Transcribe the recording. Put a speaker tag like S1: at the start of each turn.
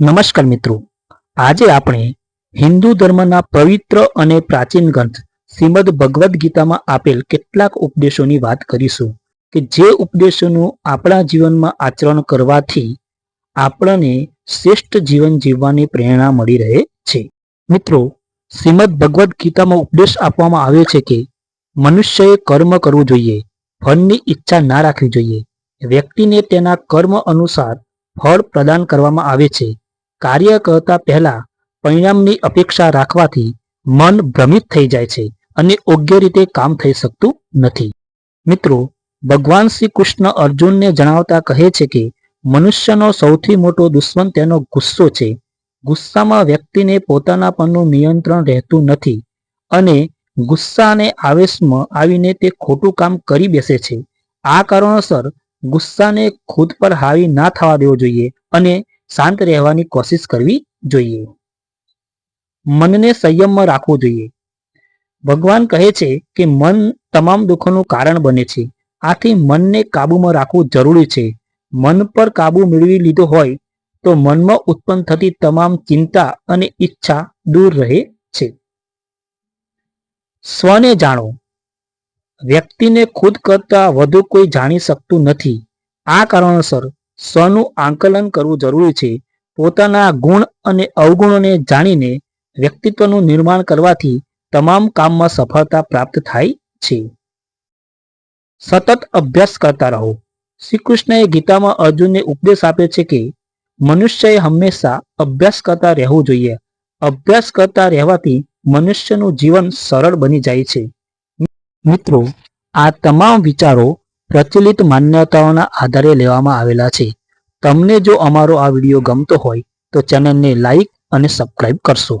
S1: નમસ્કાર મિત્રો. આજે આપણે હિન્દુ ધર્મના પવિત્ર અને પ્રાચીન ગ્રંથ શ્રીમદ ભગવદ્ ગીતામાં આપેલ કેટલાક ઉપદેશોની વાત કરીશું કે જે ઉપદેશોનું આપણા જીવનમાં આચરણ કરવાથી આપણને શ્રેષ્ઠ જીવન જીવવાની પ્રેરણા મળી રહે છે. મિત્રો, શ્રીમદ ભગવદ્ ગીતામાં ઉપદેશ આપવામાં આવ્યો છે કે મનુષ્યએ કર્મ કરવું જોઈએ, ફળની ઈચ્છા ના રાખવી જોઈએ. વ્યક્તિને તેના કર્મ અનુસાર ફળ પ્રદાન કરવામાં આવે છે. કાર્ય કરતા પહેલા પરિણામની અપેક્ષા રાખવાથી મન ભ્રમિત થઈ જાય છે અને યોગ્ય રીતે કામ થઈ શકતું નથી. મિત્રો, ભગવાન શ્રી કૃષ્ણ અર્જુનને જણાવતા કહે છે કે, મનુષ્યનો સૌથી મોટો દુશ્મન તેનો ગુસ્સો છે. ગુસ્સામાં વ્યક્તિને પોતાના પરનું નિયંત્રણ રહેતું નથી અને ગુસ્સા અને આવેશમાં આવીને તે ખોટું કામ કરી બેસે છે. આ કારણોસર ગુસ્સાને ખુદ પર હાવી ના થવા દેવો જોઈએ અને શાંત રહેવાની કોશિશ કરવી જોઈએ. મનને સંયમમાં રાખવું જોઈએ. ભગવાન કહે છે કે મન તમામ દુઃખોનું કારણ બને છે. આથી મનને કાબૂમાં રાખવું જરૂરી છે. મન પર કાબુ મેળવી લીધો હોય તો મનમાં ઉત્પન્ન થતી તમામ ચિંતા અને ઈચ્છા દૂર રહે છે. સ્વને જાણો. વ્યક્તિને ખુદ કરતા વધુ કોઈ જાણી શકતું નથી. આ કારણોસર સ્વનું આંકલન કરવું જરૂરી છે. પોતાના ગુણ અને અવગુણોને જાણીને વ્યક્તિત્વનું નિર્માણ કરવાથી તમામ કામમાં સફળતા પ્રાપ્ત થાય છે. સતત અભ્યાસ કરતા રહો. શ્રી કૃષ્ણએ ગીતામાં અર્જુનને ઉપદેશ આપ્યો છે કે, મનુષ્યએ હંમેશા અભ્યાસ કરતા રહેવું જોઈએ. અભ્યાસ કરતા રહેવાથી મનુષ્યનું જીવન સરળ બની જાય છે. મિત્રો, આ તમામ વિચારો પ્રચલિત માન્યતાઓના આધારે લેવામાં આવેલા છે. તમને જો અમારો આ વીડિયો ગમતો હોય, તો ચેનલને લાઈક અને સબસ્ક્રાઇબ કરશો.